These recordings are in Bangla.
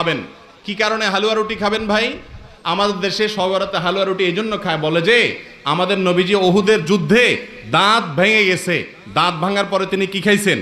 খাবেন। কি কারণে হালুয়া রুটি খাবেন ভাই? আমাদের দেশে সবরাতে হালুয়া রুটি এই জন্য খায়। বলে যে, আমাদের নবীজি ওহুদের যুদ্ধে দাঁত ভেঙে গেছে। দাঁত ভাঙার পরে তিনি কি খাইছেন?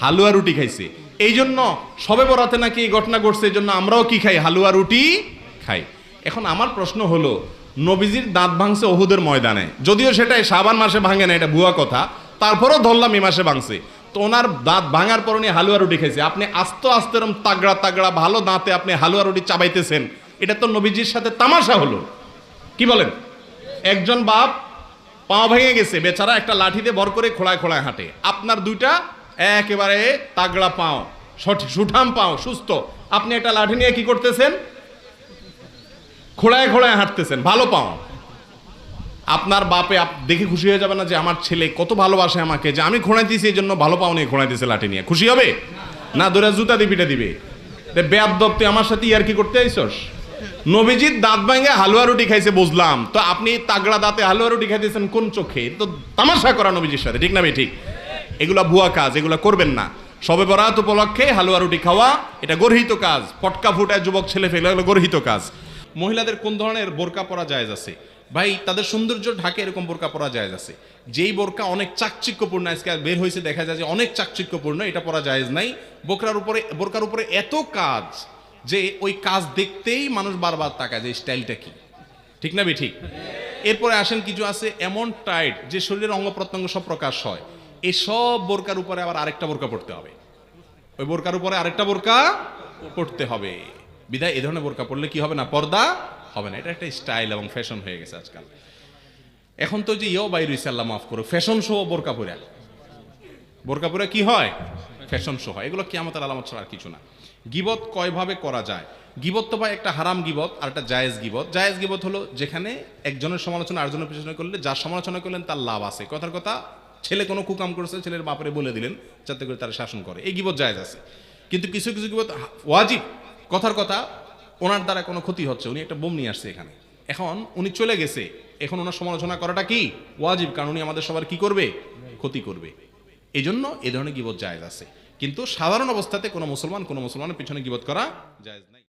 হালুয়া রুটি খাইছে। এই জন্য সবে বরাতে নাকি এই ঘটনা ঘটছে এই জন্য আমরাও কি খাই? হালুয়া রুটি খাই। এখন আমার প্রশ্ন হলো, নবীজির দাঁত ভাঙছে ওহুদের ময়দানে। যদিও সেটা সাবান মাসে ভাঙে না, এটা ভুয়া কথা। তারপরও ধরলাম এই মাসে ভাঙছে। তো ওনার দাঁত ভাঙার পর উনি হালুয়া রুটি খাইছে। আপনি আস্তে আস্তে এরম তাগড়া তাগড়া ভালো দাঁতে আপনি হালুয়া রুটি চাবাইতেছেন, এটা তো নবীজির সাথে তামাশা হলো। কি বলেন? একজন বাপ পা ভেঙে গেছে, বেচারা একটা লাঠিতে ভর করে খোলায় খোলায় হাঁটে। আপনার দুইটা একেবারে তাগড়া পাও সুঠাম পাও, সুস্থ। আপনি একটা লাঠি নিয়ে কি করতেছেন? খোলায় খোলায় হাঁটতেছেন, ভালো পাও। আপনার বাপে দেখে খুশি হয়ে যাবে না যে আমার ছেলে কত ভালোবাসে আমাকে, যে আমি খোঁড়াইতেছি, এই জন্য ভালো পাও নিয়ে খোঁড়াইতেছে লাঠি নিয়ে। খুশি হবে? না দূরে জুতা দিয়ে পিঠে দিবে। বেয়াদব, তুই আমার সাথে ইয়ার কি করতে আইসস? নবীজির দাঁত ভাঙে হালুয়া রুটি খাইছে, বুঝলাম। তো আপনি তাগড়া দাঁতে হালুয়া রুটি খাইতেছেন কোন চোখে? তো তামাশা করা নবীজির সাথে, ঠিক না ভাই? ঠিক। এগুলা ভুয়া কাজ, এগুলা করবেন না। সবে বরাত উপলক্ষে হালুয়া রুটি খাওয়া, এটা গর্হিত কাজ। পটকা ফুটায় যুবক ছেলে ফেলে গর্হিত কাজ। মহিলাদের কোন ধরনের বোরকা পরা জায়েজ আছে? ভাই, তাদের সৌন্দর্য ঢাকে এরকম বোরকা পরা জায়েজ আছে। যেই বোরকা অনেক চাকচিক্যপূর্ণ, আজকে বের হয়েছে, দেখা যায় যে অনেক চাকচিক্যপূর্ণ, এটা পরা জায়েজ নাই। বোকরার উপরে, বোরকার উপরে এত কাজ যে ওই কাজ দেখতেই মানুষ বারবার তাকায় যে স্টাইলটা কি। ঠিক না ঠিক এরপরে আসেন কিছু আছে এমন টাইট যে শরীরের অঙ্গ প্রত্যঙ্গ সব প্রকাশ হয়। এই সব বোরকার উপরে আবার আরেকটা বোরকা পড়তে হবে। ওই বোরকার উপরে আরেকটা বোরকা পড়তে হবে। বিদায়, এ ধরনের বোরকা পড়লে কি হবে না? পর্দা হবে না। এটা একটা স্টাইল এবং ফ্যাশন হয়ে গেছে আজকাল। এখন তো যে ইয়েও বাইর হইছে, আল্লাহ মাফ করো ফ্যাশন শো বোরকা পরে। বোরকা কি হয়? ফ্যাশন শো হয়। এগুলো কিয়ামতের আলামত ছাড়া আর কিছু না। গিবত কয়ভাবে করা যায়? গিবত তো ভাই একটা হারাম গিবত আর একটা জায়েজ গিবত। জায়েজ গিবত হলো যেখানে একজনের সমালোচনা আরেকজনের পিছনে করলে যার সমালোচনা করলেন তার লাভ আছে। কথার কথা, ছেলে কোনো কুকাম করেছে, ছেলের বাপরে বলে দিলেন যাতে করে তারা শাসন করে। এই গিবত জায়েজ আছে। কিন্তু কিছু কিছু গিবত ওয়াজিব। কথার কথা ওনার দ্বারা কোনো ক্ষতি হচ্ছে, উনি একটা বোম নিয়ে আসছে এখানে। এখন উনি চলে গেছে, এখন ওনার সমালোচনা করাটা কি? ওয়াজিব, কারণ উনি আমাদের সবার কি করবে? ক্ষতি করবে। এই জন্য এ ধরনের গিবত জায়েজ আছে। কিন্তু সাধারণ অবস্থাতে কোনো মুসলমান কোনো মুসলমানের পিছনে গিবত করা জায়েজ নাই।